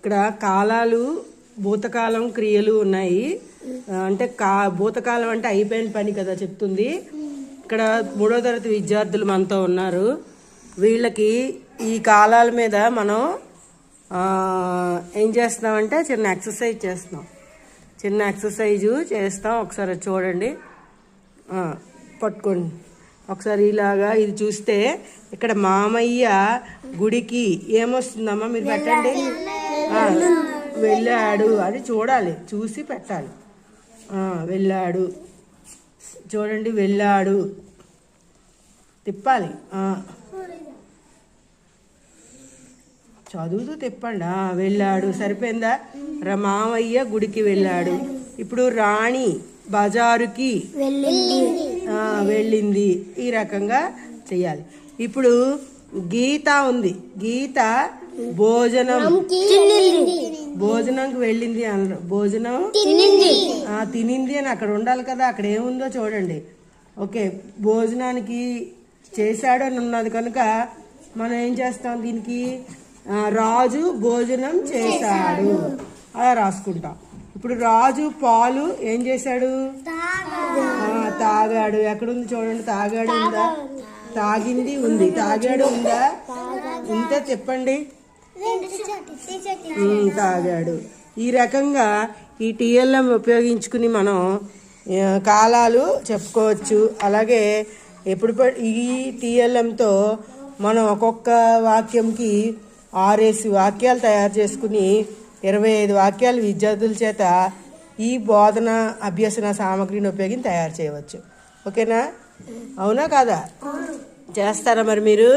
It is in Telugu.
ఇక్కడ కాలాలు భూతకాలం క్రియలు ఉన్నాయి. అంటే కా భూతకాలం అంటే అయిపోయిన పని కదా చెప్తుంది. ఇక్కడ మూడో తరగతి విద్యార్థులు మనతో ఉన్నారు. వీళ్ళకి ఈ కాలాల మీద మనం ఏం చేస్తున్నామంటే చిన్న ఎక్సర్సైజ్ చేస్తున్నాం. చిన్న ఎక్సర్సైజు చేస్తాం. ఒకసారి అది చూడండి. పట్టుకోండి. ఒకసారి ఇలాగా ఇది చూస్తే ఇక్కడ మామయ్య గుడికి ఏమొస్తుందమ్మా మీరు పెట్టండి. వెళ్ళాడు. అది చూడాలి. చూసి పెట్టాలి. వెళ్ళాడు. చూడండి వెళ్ళాడు. తిప్పాలి. చదువుతూ తిప్పండి. వెళ్ళాడు. సరిపోయిందా? రా మామయ్య గుడికి వెళ్ళాడు. ఇప్పుడు రాణి బజారుకి వెళ్ళింది. ఈ రకంగా చెయ్యాలి ఇప్పుడు గీత ఉంది. గీత భోజనం. భోజనంకి వెళ్ళింది అనరు భోజనం? ఆ, తినింది అని అక్కడ ఉండాలి కదా. అక్కడ ఏముందో చూడండి. ఓకే భోజనానికి చేశాడు అని ఉన్నది కనుక మనం ఏం చేస్తాం దీనికి? రాజు భోజనం చేశాడు. అలా రాసుకుంటాం. ఇప్పుడు రాజు పాలు ఏం చేశాడు? తాగాడు. ఎక్కడుంది చూడండి. తాగాడు ఉందా? తాగింది ఉంది. తాగాడు ఉందా? ఉంటే చెప్పండి. తాగాడు. ఈ రకంగా ఈ టీఎల్ఎం ఉపయోగించుకుని మనం కాలాలు చెప్పుకోవచ్చు. అలాగే ఎప్పుడు ఈ టీఎల్ఎంతో మనం ఒక్కొక్క వాక్యంకి ఆరేసి వాక్యాలు తయారు చేసుకుని ఇరవై ఐదు వాక్యాలు విద్యార్థుల చేత ఈ బోధన అభ్యసన సామగ్రిని ఉపయోగించి తయారు చేయవచ్చు. ఓకేనా? అవునా కాదా? చేస్తారా మరి మీరు?